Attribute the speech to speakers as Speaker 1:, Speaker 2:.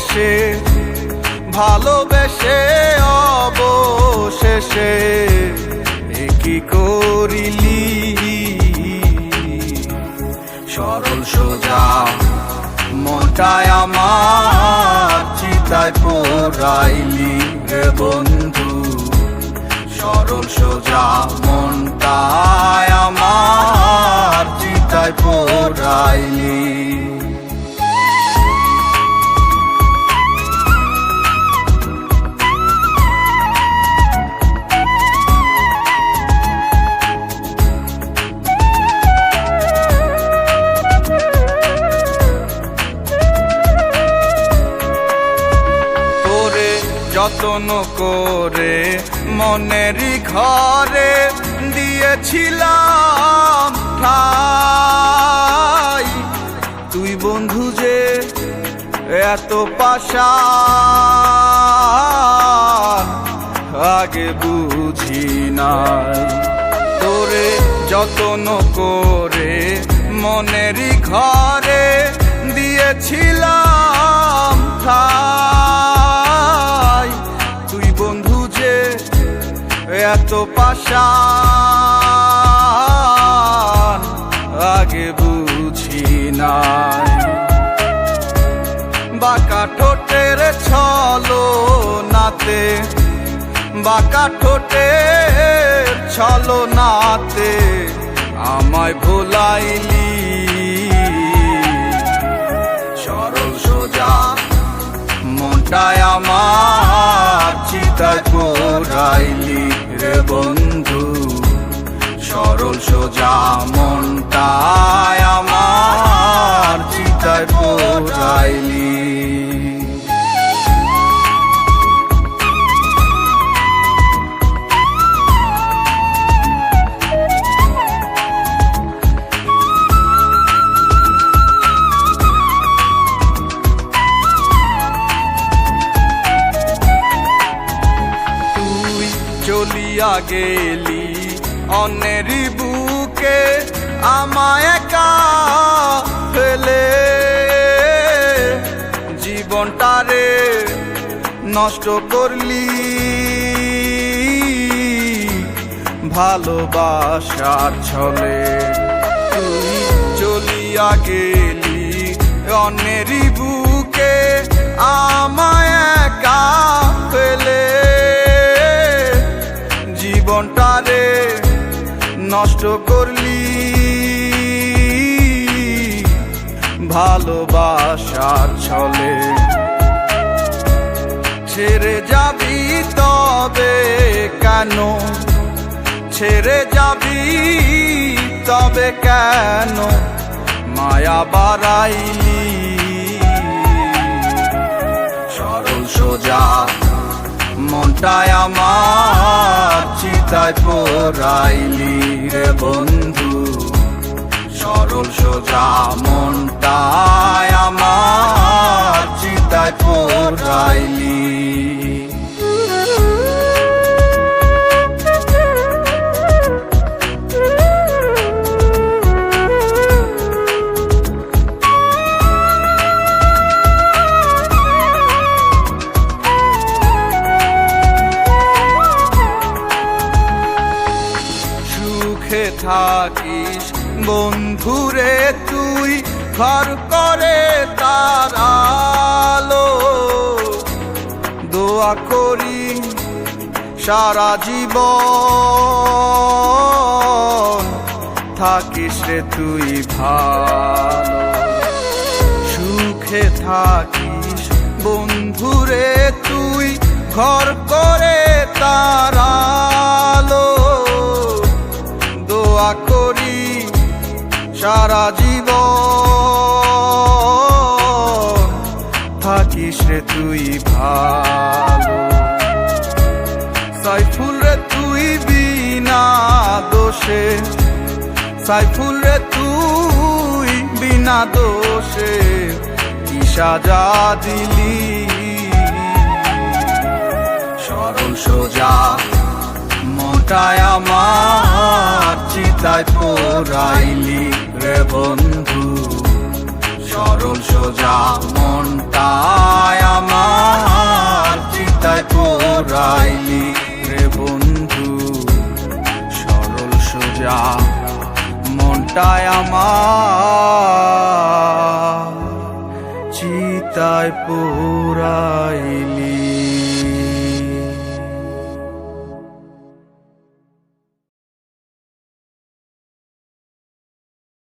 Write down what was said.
Speaker 1: দেশে ভালোবেসে অবশেষে কি করিলি? সরল সোজা মনটায় আমার চিতায় পোড়াইলি রে বন্ধু। সরল সোজা, মনটায় আমার চিতায় পোড়াইলি। যতন করে মনেরই ঘরে দিয়েছিলাম ঠাই। তুই বন্ধু যে এত পাশা। আগে বুঝি নাই। তোরে যতন করে মনেরই ঘরে দিয়েছিলাম পাশা আগে বুঝি নাই। বাঁকা ঠোঁটের ছলো নাতে বাঁকা ঠোঁটের ছলো নাতে আমায় ভোলাইলি। সরল সোজা, মনটায় আমার চিতায় পোড়াইলি। সোজা মনটায় আমার চিতায় পোড়াইলি চলিয়া গেলি অন্যেরই বুকে আমায় একা ফেলে। জীবনটারে নষ্ট করলি। ভালোবাসার ছলে তুই চলিয়া গেলি। অন্যেরই বুকে আমায় নষ্ট করলি। ভালোবাসার ছলে। ছেড়ে যাবি তবে কেন? ছেড়ে যাবি তবে কেন? মায়া বাড়াইলি। সরল সোজা, মনটায় আমার চিতায় পোড়াইলি রে বন্ধু। সরল সোজা মনটায় আমার চিতায় পোড়াইলি থাকিস। বন্ধুরে তুই ঘর করে তার আলো। দোয়া করি সারা জীবন। থাকিস রে তুই ভালো। সুখে থাকিস বন্ধুরে তুই ঘর করে তার সারা জীবন থাকিস রে তুই ভালো। সাইফুল রে তুই বিনা দোষে। সাইফুল রে তুই বিনা দোষে। কি সাজা দিলি। সরল সোজা, মোটায় আমার চিতায় পোড়াইলি। বন্ধু, সরল সোজা মনটায় আমার চিতায় পোড়াইলি রে বন্ধু। সরল সোজা মনটায় আমার চিতায় পোড়াইলি।